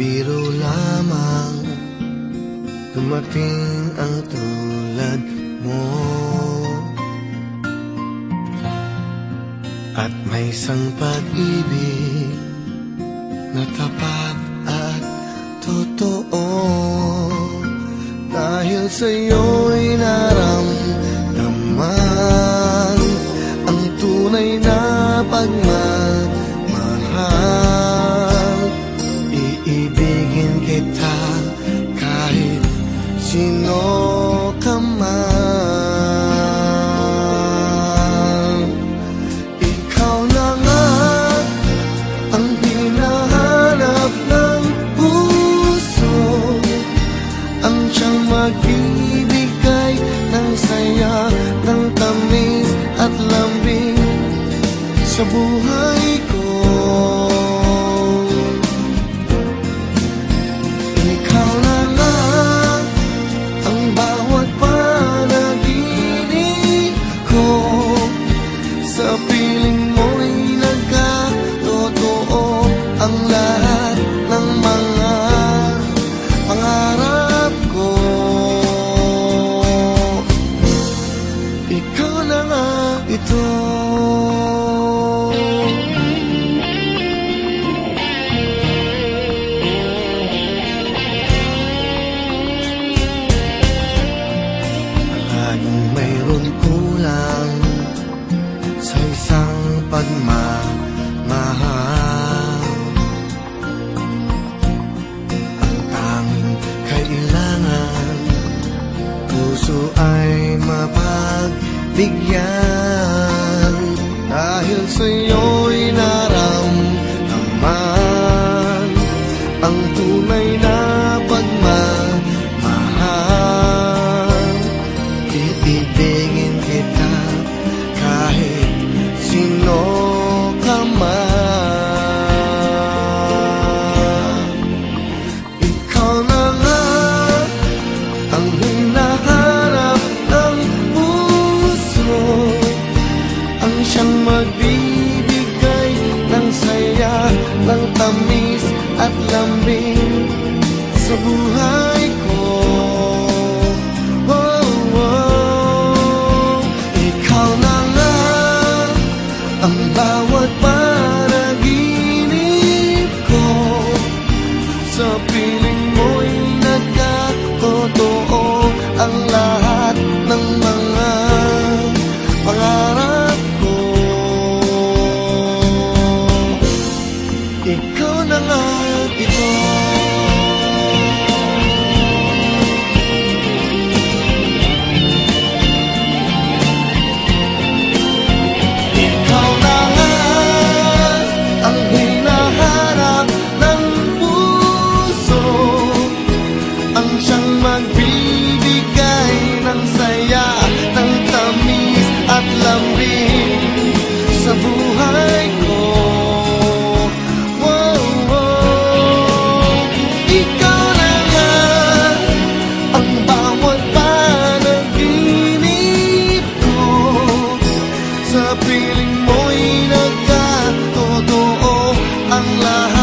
biro lamang Dumating ang tulad mo. At may isang pag-ibig Na tapat at totoo. Dahil sa'yo'y naramdaman Ang tunay na pagmamahal sino ka man? Ikaw na nga ang hinahanap ng puso. Ang siyang magbibigay ng saya, ng tamis at lambing sa buhay ko Sa piling mo'y nagkatotoo ang lahat ng mga pangarap ko. Ikaw na nga ito. Laging mayroon kulang sa isang pagmamahal. Ang tanging kailangan Puso ay mapagbigyan. Dahil sa'yo'y naramdaman Ang tunay na tamis at lambing sa buhay ko ang siyang magbibigay ng saya, ng tamis at lambing sa buhay ko. Wow, wow. Ikaw na nga ang bawat panaginip ko sa piling mo'y nagkatotoo ang lahat.